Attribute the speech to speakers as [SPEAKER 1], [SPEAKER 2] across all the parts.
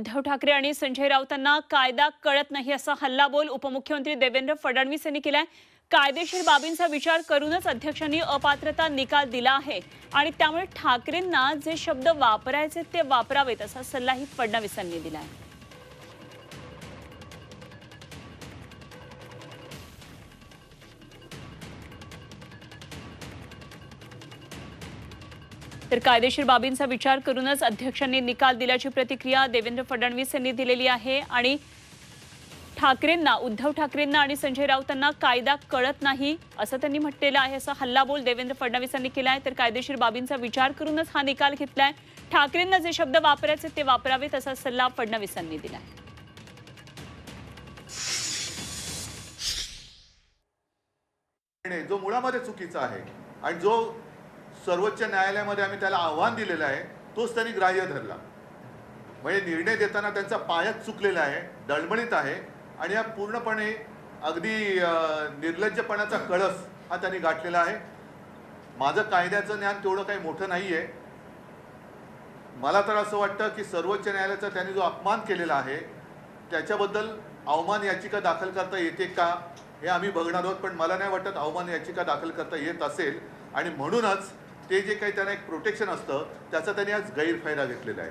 [SPEAKER 1] उद्धव ठाकरे आणि संजय राऊतांना कायदा कळत नाही असा हल्लाबोल उपमुख्यमंत्री देवेंद्र फडणवीस यांनी केलाय. कायदेशीर बाबींचा विचार करूनच अध्यक्षांनी अपात्रता निकाल दिला आहे आणि त्यामुळे ठाकरेंना जे शब्द वापरायचे ते वापरावेत असा सल्लाही फडणवीसांनी दिलाय. तर कायदेशीर बाबींचा विचार करूनच अध्यक्षांनी निकाल दिल्याची प्रतिक्रिया देवेंद्र फडणवीस यांनी दिलेली आहे आणि ठाकरेंना उद्धव ठाकरेंना आणि संजय राऊतांना कायदा कळत नाही असं त्यांनी म्हटलेलं आहे असा हल्लाबोल देवेंद्र फडणवीस यांनी केलाय. तर कायदेशीर बाबींचा विचार करूनच हा निकाल घेतलाय. ठाकरेंना जे शब्द वापरायचे ते वापरावेत असा सल्ला फडणवीसांनी दिलाय.
[SPEAKER 2] जो मुळामध्ये चुकीचा आहे आणि जो सर्वोच्च न्यायालयामध्ये आम्ही त्याला आव्हान दिलेलं आहे तोच त्यांनी ग्राह्य धरला. म्हणजे निर्णय देताना त्यांचा पायच चुकलेला आहे डळमळीत आहे आणि हा पूर्णपणे अगदी निर्लज्जपणाचा कळस हा त्यांनी गाठलेला आहे. माझं कायद्याचं ज्ञान तेवढं काही मोठं नाही आहे मला तर असं वाटतं की सर्वोच्च न्यायालयाचा त्यांनी जो अपमान केलेला आहे त्याच्याबद्दल अवमान याचिका दाखल करता येते का हे आम्ही बघणार आहोत पण मला नाही वाटत अवमान याचिका दाखल करता येत असेल. आणि म्हणूनच ते जे काही त्यांना एक प्रोटेक्शन असतं त्याचा त्यांनी आज गैरफायदा घेतलेला आहे.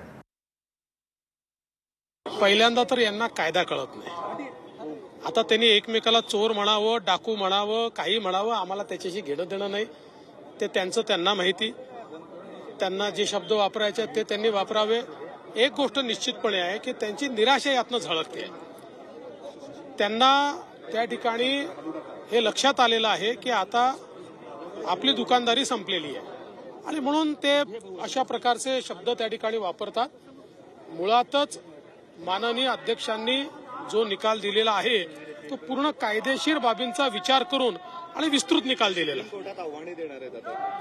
[SPEAKER 3] पहिल्यांदा तर यांना कायदा कळत नाही. आता त्यांनी एकमेकाला चोर म्हणावं डाकू म्हणावं काही म्हणावं आम्हाला त्याच्याशी घेणं देणं नाही. ते त्यांचं त्यांना माहिती. त्यांना जे शब्द वापरायचे आहेत ते त्यांनी वापरावे. एक गोष्ट निश्चितपणे आहे की त्यांची निराशा यातनं झळकते. त्यांना त्या ठिकाणी हे लक्षात आलेलं आहे की आता आपली दुकानदारी संपलेली आहे. आणि म्हणून ते अशा प्रकारचे शब्द त्या ठिकाणी वापरतात. मुळातच माननीय अध्यक्षांनी जो निकाल दिलेला आहे तो पूर्ण कायदेशीर बाबींचा विचार करून आणि विस्तृत निकाल दिलेला.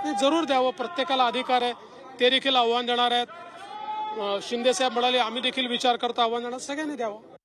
[SPEAKER 3] ते जरूर द्यावं. प्रत्येकाला अधिकार आहे. ते देखील आव्हान देणार आहेत. शिंदे साहेब म्हणाले आम्ही देखील विचार करता आव्हान देणार सगळ्यांनी द्यावं.